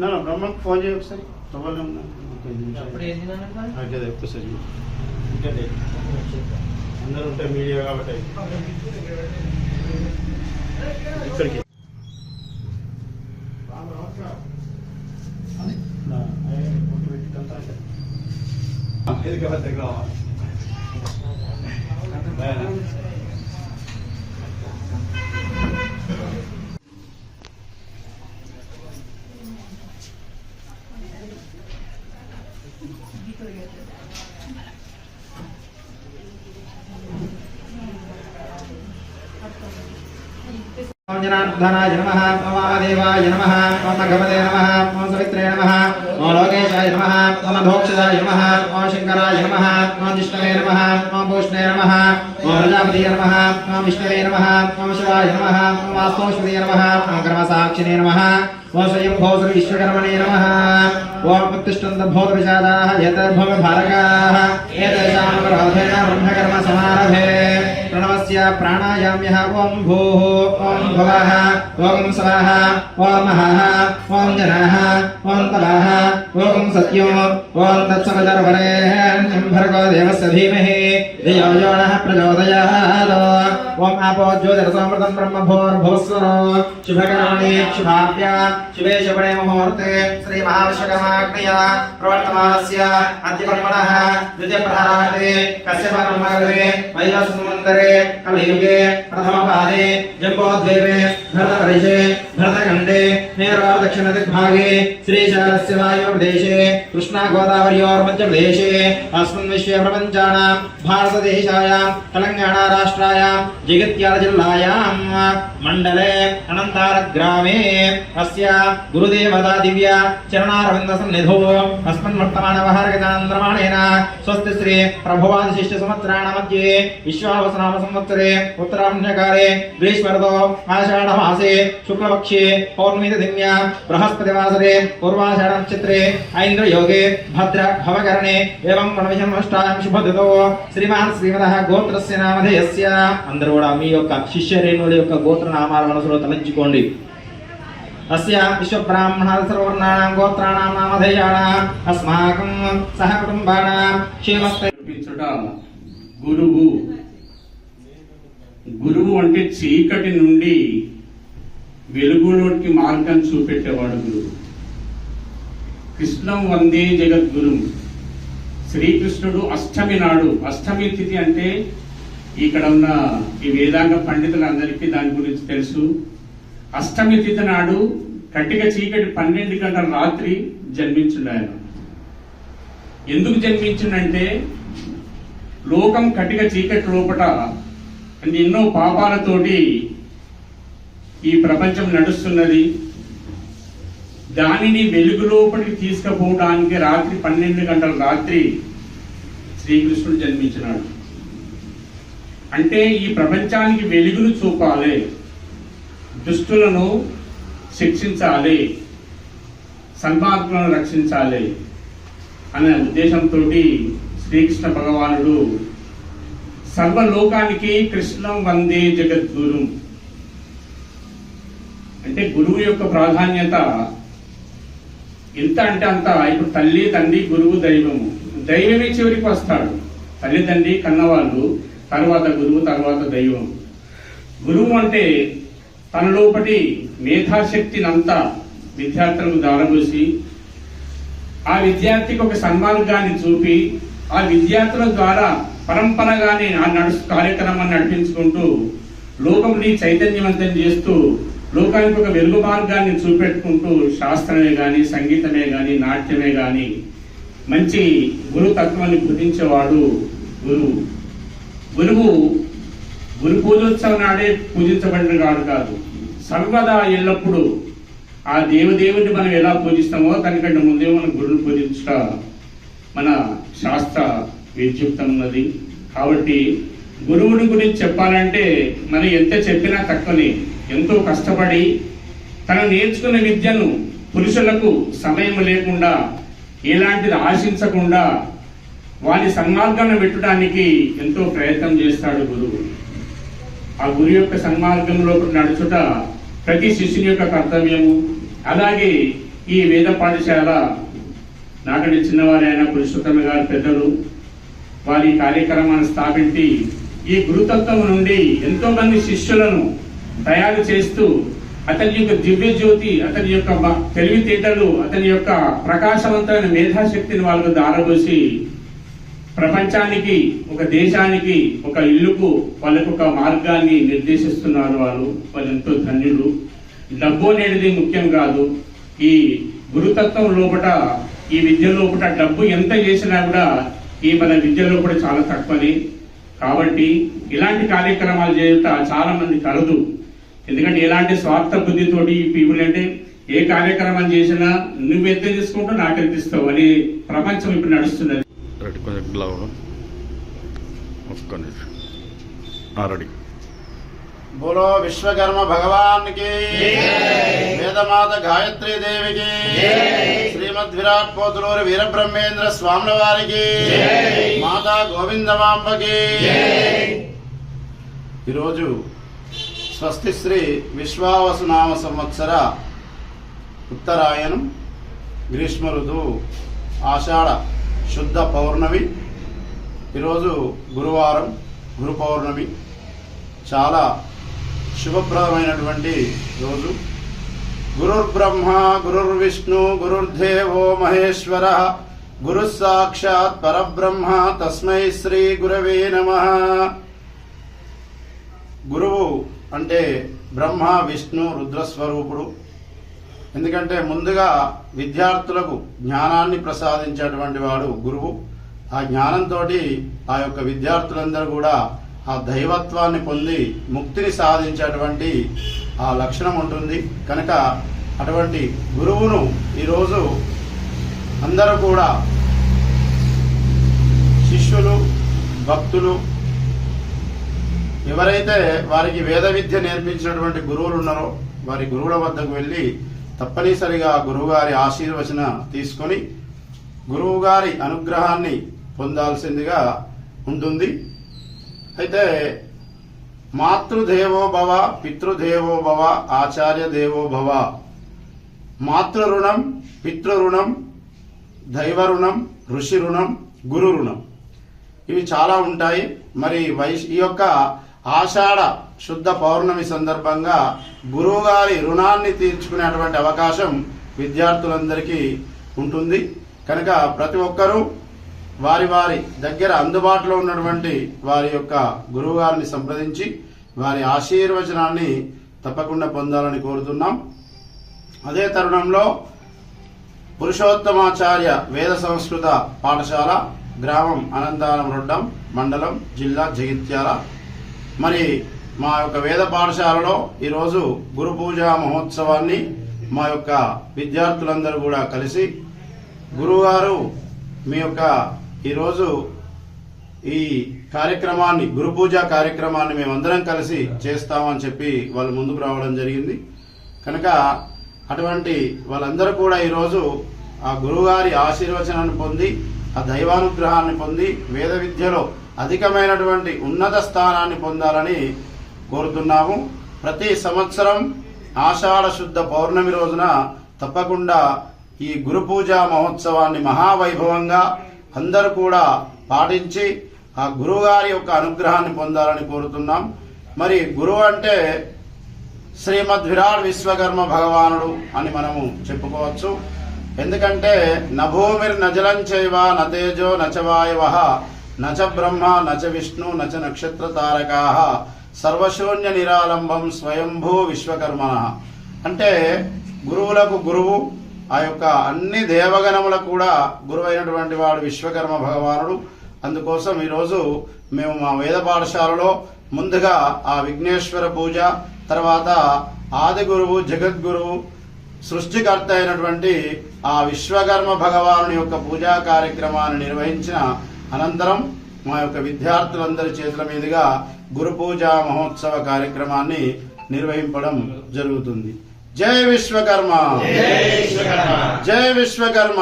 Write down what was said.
నా బ్రహ్మకు ఫోన్ చేయి ఒకసారి? ఆ, కదా ఒక్కసారి ఇంకంటే అందరూ ఉంటాయి మీడియా కాబట్టి. ఇక్కడికి. ఇది కదా దగ్గర gitu ya Om Janan Dhanaya Namaha Om Adhivaya Namaha Om Nagamadaya Namaha Om Savitraya Namaha नो लोकेशाय नमः नो मोक्षदाय नमः नो शङ्कराय नमः नो जिष्णवे नमः नो भूष्णे नमः नो प्रजापतिये नमः नो विष्णवे नमः नो शिवाय नमः नो वास्तवस्पतिये नमः नो कर्मसाक्षिणे नमः नो स्वयंभोसुरीश्वकर्मणे नमः ॐ प्रतिष्ठन्तभोतविचाराः यतर्भवभारकाः, एतेषां ब्रह्मकर्म समारभे प्रणव భారకాః ఏతేషాం పరాధేన బ్రహ్మకర్మ సమారభే ప్రణవస్య ప్రాణాయామ్యః ఓం భూః ఓం భవః ఓం స్వః ఓం మహః ఓం జనః ఓం తపః ఓం సత్యం ఓం తత్సవితర్వరేణ్యం భర్గో దేవస్య ओम आपो ज्योतिरसामृतं ब्रह्मभोर्भुवस्वनो शुभकरोणे शुभाभ्या शुभे शुभणे मुहूर्ते श्रीमहाविश्वकर्माग्नया प्रवर्तमानस्य अद्यकर्मणः द्वितीयप्रहराते कस्य परमगरे वैवस्वमन्तरे कलयुगे प्रथम प्रथमपादे, जम्बोद्वीपे, भरतपरिषे, भरतखण्डे नेरवादक्षिणदिग्भागे श्रीशैलस्य वायुप्रदेशे कृष्णागोदावर्योर्मध्यप्रदेशे अस्मिन् विश्वे प्रपञ्चानां भारतदेशायां तेलङ्गाणाराष्ट्रायां మేరా జగిత్యాల జిల్లాయాం మండలే అనంతార గ్రామే అస్య గురుదేవతా దివ్య చరణారవింద సన్నిధో అస్మన్ వర్తమాన వహర్గతాంధ్రమాణేన స్వస్తి శ్రీ ప్రభువాది శిష్య సంవత్సరాణ మధ్యే విశ్వావసనామ సంవత్సరే ఉత్తరాంశకాలే గ్రీష్మరతో ఆషాఢ మాసే శుక్లపక్షే పౌర్ణమి దివ్య బృహస్పతి వాసరే పూర్వాషాఢ నక్షత్రే ఐంద్రయోగే భద్ర భవకరణే ఏం ఏవం ప్రణవిషమష్టాం శుభదితో శ్రీమాన్ శ్రీమద గోత్రస్య నామధేయస్య అందరూ కూడా మీ యొక్క శిష్యరేణుల యొక్క గోత్ర నామాల మనసులో తలంచుకోండి. అస్య విశ్వబ్రాహ్మణాల సర్వర్ణాం గోత్రాణాం నామధేయానాం అస్మాకం సహ కుటుంబానాం క్షేమస్థ గురువు. గురువు అంటే చీకటి నుండి వెలుగులోకి మార్గం చూపెట్టేవాడు గురువు. కృష్ణం వందే జగద్గురు. శ్రీకృష్ణుడు అష్టమి నాడు. అష్టమి తిథి అంటే ఇక్కడ ఉన్న ఈ వేదాంగ పండితులందరికీ దాని గురించి తెలుసు. అష్టమి తిథి నాడు కట్టిక చీకటి పన్నెండు గంటల రాత్రి జన్మించుండు ఆయన. ఎందుకు జన్మించిండంటే లోకం కటిక చీకటి లోపట ఎన్నో పాపాలతోటి ఈ ప్రపంచం నడుస్తున్నది. దానిని వెలుగు లోపలికి తీసుకుపోవడానికి రాత్రి పన్నెండు గంటల రాత్రి శ్రీకృష్ణుడు జన్మించినాడు. అంటే ఈ ప్రపంచానికి వెలుగును చూపాలి. దుష్టులను శిక్షించాలి. సన్మార్గులను రక్షించాలి అనే ఉద్దేశంతో శ్రీకృష్ణ భగవానుడు సర్వలోకానికి కృష్ణం వందే జగద్గురు. అంటే గురువు యొక్క ప్రాధాన్యత ఎంత అంటే అంత. ఇప్పుడు తల్లి తండ్రి గురువు దైవము. దైవమే చివరికి వస్తాడు. తల్లి తండ్రి కన్నవాళ్ళు తర్వాత గురువు తర్వాత దైవం. గురువు అంటే తన లోపటి మేధాశక్తిని అంతా విద్యార్థులకు దారబోసి ఆ విద్యార్థికి ఒక సన్మార్గాన్ని చూపి ఆ విద్యార్థుల ద్వారా పరంపరగానే ఆ నడుచు కార్యక్రమాన్ని నడిపించుకుంటూ లోకంని చైతన్యవంతం చేస్తూ లోకానికి ఒక వెలుగు మార్గాన్ని చూపెట్టుకుంటూ శాస్త్రమే కానీ సంగీతమే కానీ నాట్యమే కానీ మంచి గురుతత్వాన్ని గుర్తించేవాడు గురువు. గురువు గురు పూజోత్సవం నాడే పూజించబడిన కాదు కాదు. సర్వదా ఎల్లప్పుడూ ఆ దేవదేవుని మనం ఎలా పూజిస్తామో దానికంటే ముందే మనం గురువుని పూజించట. మన శాస్త్ర విద్యుక్తం ఉన్నది. కాబట్టి గురువుని గురించి చెప్పాలంటే మనం ఎంత చెప్పినా తక్కువనే. ఎంతో కష్టపడి తను నేర్చుకున్న విద్యను పురుషులకు సమయం లేకుండా ఎలాంటిది ఆశించకుండా వారి సన్మార్గాన్ని పెట్టడానికి ఎంతో ప్రయత్నం చేస్తాడు గురువు. ఆ గురు యొక్క సన్మార్గంలో నడుచుట ప్రతి శిష్యుని యొక్క కర్తవ్యము. అలాగే ఈ వేద పాఠశాల నాకంటే చిన్నవారైన పురుషోత్తమ గారి పెద్దలు వారి కార్యక్రమాన్ని స్థాపించి ఈ గురుతత్వం నుండి ఎంతో మంది శిష్యులను తయారు చేస్తూ అతని యొక్క దివ్య జ్యోతి అతని యొక్క తెలివితేటలు అతని యొక్క ప్రకాశవంతమైన మేధాశక్తిని వాళ్ళకు దారబోసి ప్రపంచానికి ఒక దేశానికి ఒక ఇల్లుకు వాళ్ళకు ఒక మార్గాన్ని నిర్దేశిస్తున్నారు వాళ్ళు. వాళ్ళు ఎంతో ధన్యులు. డబ్బు అనేది ముఖ్యం కాదు. ఈ గురుతత్వం లోపట ఈ విద్య లోపట డబ్బు ఎంత చేసినా కూడా ఈ మన విద్యలో కూడా చాలా తక్కువని. కాబట్టి ఇలాంటి కార్యక్రమాలు చేయటం చాలా మంది కలదు ఎందుకంటే ఎలాంటి స్వార్థ బుద్ధితోటి ఈ పీపుల్ అంటే ఏ కార్యక్రమం చేసినా నువ్వు ఎంత తీసుకుంటూ నాకు ఎంత అని ప్రపంచం ఇప్పుడు నడుస్తున్నది. ఒకటి కొంచెం గ్లవ్ ఒక్క నిమిషం. రెడీ. బోలో విశ్వకర్మ భగవాన్కి వేదమాత గాయత్రీ దేవికి శ్రీమద్ విరాట్ పోతులూరి వీరబ్రహ్మేంద్ర స్వాముల వారికి మాతా గోవిందమాంబకి. ఈరోజు స్వస్తి శ్రీ విశ్వావసునామ సంవత్సర ఉత్తరాయణం గ్రీష్మ ఋతువు ఆషాఢ శుద్ధ పౌర్ణమి. ఈరోజు గురువారం గురు పౌర్ణమి. చాలా శుభప్రదమైనటువంటి రోజు. గురుర్బ్రహ్మ గురుర్విష్ణు గురుర్దేవో మహేశ్వర గురు సాక్షాత్ పరబ్రహ్మ తస్మై శ్రీ గురవే నమ. గురువు అంటే బ్రహ్మ విష్ణు రుద్రస్వరూపుడు. ఎందుకంటే ముందుగా విద్యార్థులకు జ్ఞానాన్ని ప్రసాదించేటువంటి వాడు గురువు. ఆ జ్ఞానంతో ఆ యొక్క విద్యార్థులందరూ కూడా ఆ దైవత్వాన్ని పొంది ముక్తిని సాధించేటువంటి ఆ లక్షణం ఉంటుంది. కనుక అటువంటి గురువును ఈరోజు అందరూ కూడా శిష్యులు భక్తులు ఎవరైతే వారికి వేద విద్య నేర్పించినటువంటి గురువులు ఉన్నారో వారి గురువుల వద్దకు వెళ్ళి తప్పనిసరిగా గురువుగారి ఆశీర్వచన తీసుకొని గురువుగారి అనుగ్రహాన్ని పొందాల్సిందిగా ఉంటుంది అయితే మాతృదేవోభవ పితృదేవోభవ ఆచార్య దేవోభవ మాతృ రుణం పితృ రుణం దైవ రుణం ఋషి రుణం గురు రుణం ఇవి చాలా ఉంటాయి. మరి వైశ్ ఈ యొక్క ఆషాఢ శుద్ధ పౌర్ణమి సందర్భంగా గురువుగారి రుణాన్ని తీర్చుకునేటువంటి అవకాశం విద్యార్థులందరికీ ఉంటుంది. కనుక ప్రతి ఒక్కరూ వారి వారి దగ్గర అందుబాటులో ఉన్నటువంటి వారి యొక్క గురువుగారిని సంప్రదించి వారి ఆశీర్వచనాన్ని తప్పకుండా పొందాలని కోరుతున్నాం. అదే తరుణంలో పురుషోత్తమాచార్య వేద సంస్కృత పాఠశాల గ్రామం అనంతారం రొడ్డం మండలం జిల్లా జగిత్యాల మరి మా యొక్క వేద పాఠశాలలో ఈరోజు గురు పూజా మహోత్సవాన్ని మా యొక్క విద్యార్థులందరూ కూడా కలిసి గురువుగారు మీ యొక్క ఈరోజు ఈ కార్యక్రమాన్ని గురు పూజ కార్యక్రమాన్ని మేమందరం కలిసి చేస్తామని చెప్పి వాళ్ళు ముందుకు రావడం జరిగింది. కనుక అటువంటి వాళ్ళందరూ కూడా ఈరోజు ఆ గురువుగారి ఆశీర్వచనాన్ని పొంది ఆ దైవానుగ్రహాన్ని పొంది వేద విద్యలో అధికమైనటువంటి ఉన్నత స్థానాన్ని పొందాలని కోరుతున్నాము. ప్రతి సంవత్సరం ఆషాఢ శుద్ధ పౌర్ణమి రోజున తప్పకుండా ఈ గురు పూజా మహోత్సవాన్ని మహావైభవంగా అందరూ కూడా పాటించి ఆ గురువుగారి యొక్క అనుగ్రహాన్ని పొందాలని కోరుతున్నాం. మరి గురువు అంటే శ్రీమద్ విరాట్ విశ్వకర్మ భగవానుడు అని మనము చెప్పుకోవచ్చు. ఎందుకంటే నభూమిర్ నజలం చైవ నతేజో నచవాయువ నచ బ్రహ్మ నచ విష్ణు నచ నక్షత్ర తారకా సర్వశూన్య నిరాలంబం స్వయంభూ విశ్వకర్మ అంటే గురువులకు గురువు ఆ యొక్క అన్ని దేవగణములకు కూడా గురువైనటువంటి వాడు విశ్వకర్మ భగవానుడు. అందుకోసం ఈరోజు మేము మా వేద పాఠశాలలో ముందుగా ఆ విఘ్నేశ్వర పూజ తర్వాత ఆది గురువు జగద్గురువు సృష్టికర్త అయినటువంటి ఆ విశ్వకర్మ భగవానుని యొక్క పూజా కార్యక్రమాన్ని నిర్వహించిన అనంతరం మా యొక్క విద్యార్థులందరి చేతుల మీదుగా గురు పూజా మహోత్సవ కార్యక్రమాన్ని నిర్వహింపడం జరుగుతుంది. జై విశ్వకర్మ. జై విశ్వకర్మ.